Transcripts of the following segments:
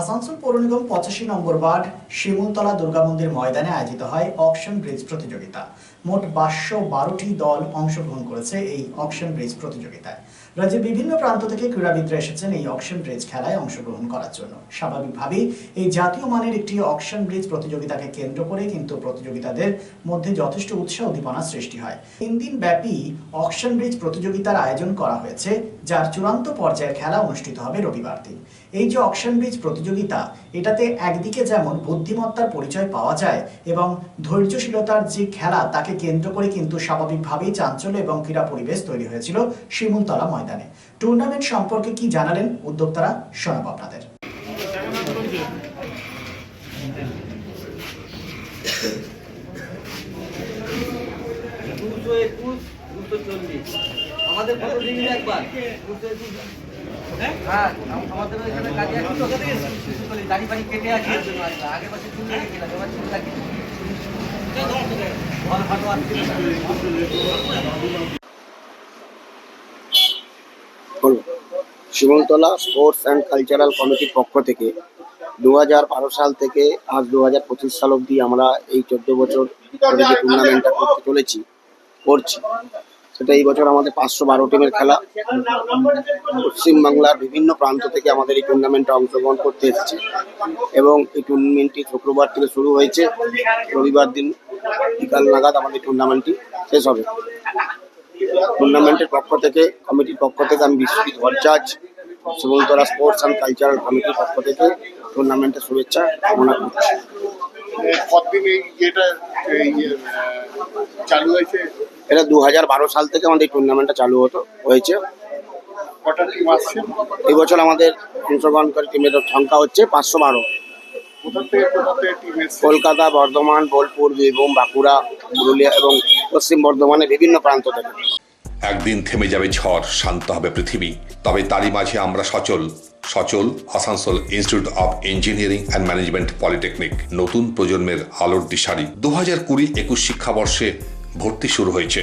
আসানসোল পৌর নিগম পঁচাশি নম্বর ওয়ার্ড, শিমুলতলা দুর্গা মন্দির ময়দানে আয়োজিত হয় অকশন ব্রিজ প্রতিযোগিতা। মোট পাঁচশো বারোটি দল অংশগ্রহণ করেছে এই অকশন ব্রিজ প্রতিযোগিতায়। রাজ্যের বিভিন্ন প্রান্ত থেকে ক্রীড়াবিদরা এসেছেন এই অকশন ব্রিজ খেলায় অংশগ্রহণ করার জন্য। স্বাভাবিকভাবেই এই জাতীয় মানের একটি অকশন ব্রিজ প্রতিযোগিতাকে কেন্দ্র করে কিন্তু প্রতিযোগিতাদের মধ্যে যথেষ্ট উৎসাহ উদ্দীপনা সৃষ্টি হয়। তিন দিন ব্যাপী অকশন ব্রিজ প্রতিযোগিতার আয়োজন করা হয়েছে, যার চূড়ান্ত পর্যায়ের খেলা অনুষ্ঠিত হবে রবিবার দিন। এই যে অকশন ব্রিজ প্রতিযোগিতা এটাতে একদিকে যেমন বুদ্ধিমত্তার পরিচয় পাওয়া যায় এবং ধৈর্যশীলতার যে খেলা, তাকে কেন্দ্র করে কিন্তু স্বাভাবিকভাবেই চাঞ্চল্য এবং ক্রীড়া পরিবেশ তৈরি হয়েছিল শিমুলতলা ময়দানে। টুর্নামেন্ট সম্পর্কে কি জানালেন উদ্যোক্তারা, শোনাবো আপনাদের। আমাদের ফটো দিন একবার? হ্যাঁ? আমাদের এখানে কাজে আছে দাড়ি ফাড়ি কেটে আছে এর জন্য আসলে আগের বছর চুল কেটে এবার চুল কাটি। ভালো ভালো আসছে হলো স্পোর্টস অ্যান্ড কালচারাল কমিটির পক্ষ থেকে দু হাজার বারো সাল থেকে আজ দু হাজার পঁচিশ সাল অবধি আমরা এই চোদ্দ বছর টুর্নামেন্টটা করতে চলেছি করছি। সেটা এই বছর আমাদের পাঁচশো বারো টিমের খেলা। পশ্চিমবাংলার বিভিন্ন প্রান্ত থেকে আমাদের এই টুর্নামেন্টে অংশগ্রহণ করতে এসেছে। এবং এই টুর্নামেন্টটি শুক্রবার থেকে শুরু হয়েছে। রবিবার দিন বিকাল নাগাদ আমাদের টুর্নামেন্টটি শেষ হবে। টুর্নামেন্টের পক্ষ থেকে কমিটির পক্ষ থেকে আমি Biswajit Bhattacharya Simultala sports and cultural কমিটির পক্ষ থেকে টুর্নামেন্টের শুভেচ্ছা কামনা করছি। কতদিন এই এই, আহ, চালু হয়েছে? দু হাজার বারো সাল থেকে আমাদের টুর্নামেন্টটা চালু হতো, হয়েছে। এই বছর আমাদের অংশগ্রহণকারী টিমের সংখ্যা হচ্ছে পাঁচশো বারো। কলকাতা, বর্ধমান, বোলপুর, বীরভূম, বাঁকুড়া, পুরুলিয়া এবং পশ্চিম বর্ধমানের বিভিন্ন প্রান্ত থেকে। একদিন থেমে যাবে ঝড়, শান্ত হবে পৃথিবী। তবে তারই মাঝে আমরা সচল। সচল Asansol institute of engineering and management polytechnic নতুন প্রজন্মের আলোর দিশারি। দু হাজার কুড়ি একুশ শিক্ষাবর্ষে ভর্তি শুরু হয়েছে।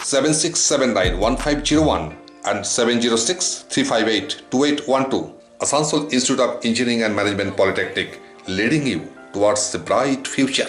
1501 and 706 358 2812. Asansol Institute of Engineering and Management Polytechnic, leading you towards the bright future.